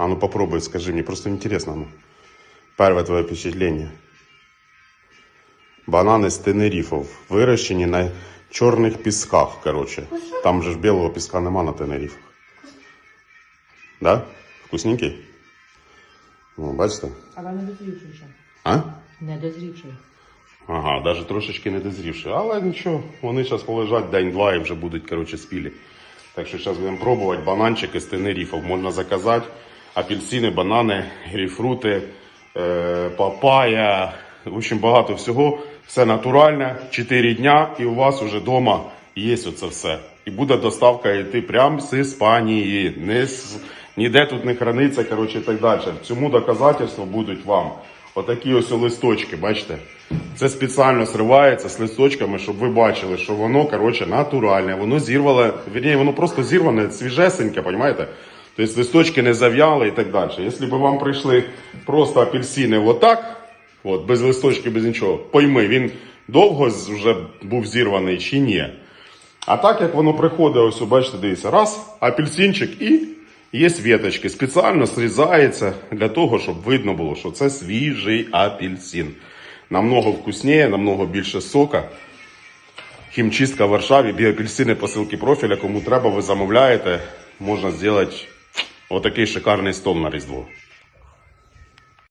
А ну попробуй, скажи мне, просто интересно. Ну. Первое твое впечатление. Бананы с Тенерифов, выращені на чорних пісках, короче. Там же ж білого піска нема на Тенерифах. Да? Вкусненький? Ну, бачите? Але не дозрівший ще. А? Не дозрівший. Ага, навіть трошечки не дозрівши. Але нічого, вони зараз полежать день-два і вже будуть, коротше, спілі. Так що зараз будемо пробувати бананчики з тенеріфів. Можна заказати апельсини, банани, грейпфрути, е, папая. В общем, багато всього. Все натуральне, 4 дня, і у вас вже вдома є оце все. І буде доставка йти прямо з Іспанії. Не з, ніде тут не храниться, коротше, і так далі. Цьому доказательство будуть вам. Отакі ось листочки, бачите? Це спеціально сривається з листочками, щоб ви бачили, що воно, коротше, натуральне, воно зірвало, вірні, воно просто зірване, свіжесеньке, розумієте? Тобто листочки не зав'яли і так далі. Якщо б вам прийшли просто апельсини отак, от, без листочки, без нічого, пойми, він довго вже був зірваний чи ні. А так як воно приходить, ось, бачите, дивіться, раз, апельсинчик і є віточки. Спеціально зрізається для того, щоб видно було, що це свіжий апельсин. Намного вкусніше, намного більше сока. Хімчистка в Варшаві, біоапельсини посилки профіля. Кому треба, ви замовляєте. Можна зробити отакий шикарний стол на Різдво.